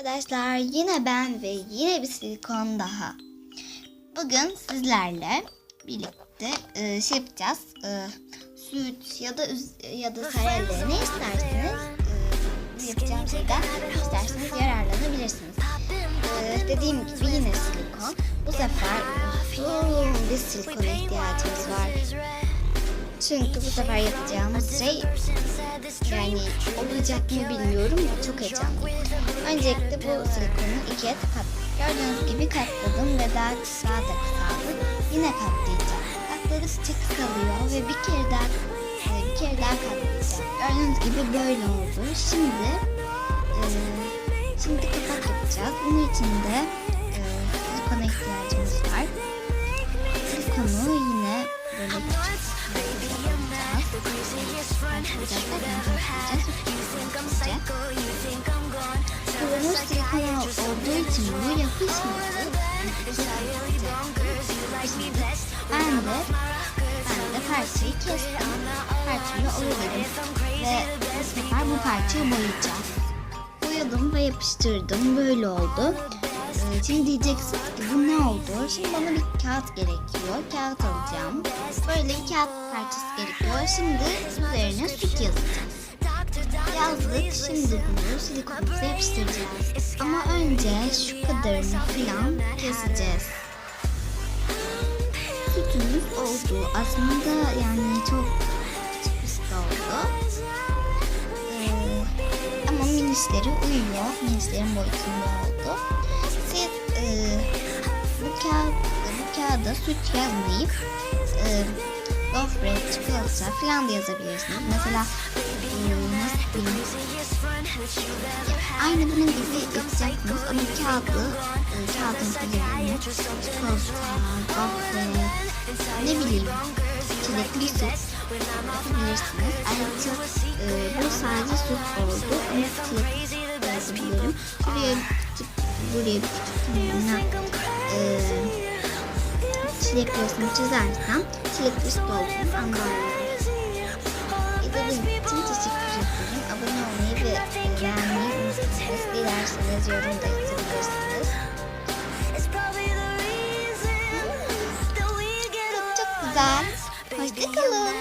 Arkadaşlar yine ben ve yine bir silikon daha. Bugün sizlerle birlikte e, şey yapacağız. E, süt ya da ya da sarelle ne isterseniz e, yapacağım şeyden isterseniz yararlanabilirsiniz. E, dediğim gibi yine silikon. Bu sefer uzun bir silikona ihtiyacımız var. Çünkü bu sefer yapacağımız şey yani olacak mı bilmiyorum. Çok heyecanlıyım. Öncelikle bu silikonu ikiye kat. Gördüğünüz gibi katladım ve daha daha da kısaldı. Yine katlayacağım. Katladıkça kısalıyor ve bir kere daha e, bir kere daha katlayacağım. Gördüğünüz gibi böyle oldu. Şimdi e, şimdi kapak yapacağız. Bunun için de e, silikona ihtiyacımız var. Silikonu yine böyle Kullanır silikon olduğu için bu yapışmadı. Ben de ben de parçayı kestim. Parçayı ovaladım. Ve bu bu parçayı boyayacağım. Boyadım ve yapıştırdım. Böyle oldu. Ee, Şimdi diyeceksiniz ki bu ne oldu? Şimdi bana bir kağıt gerekiyor. Kağıt alacağım. Böyle bir kağıt parçası gerekiyor. Şimdi üzerine süt yazacağız. Yazdık. Şimdi bunu silikonumuza yapıştıracağız. Ama önce şu kadarını falan keseceğiz. Sütümüz oldu. Aslında yani çok küçük bir oldu. Ee, ama minisleri uyuyor. Minislerin boyutunda kağıt bu kağıda süt yazmayıp e, gofret, çikolata falan da yazabilirsiniz. Mesela e? Aynı bunun gibi yapacaksınız ama kağıdı e, kağıdın üzerine çikolata, gofret, ne bileyim çilekli süt yapabilirsiniz. Ayrıca e, bu sadece süt oldu ama çilek yazabilirim. Buraya buraya küçük e, çilek resmi çizersem çilekli süt olduğunu anlarlar. İzlediğiniz için teşekkür ederim. Abone olmayı ve beğenmeyi unutmayınız. Dilerseniz yorum da yazabilirsiniz. Çok güzel. Hoşçakalın.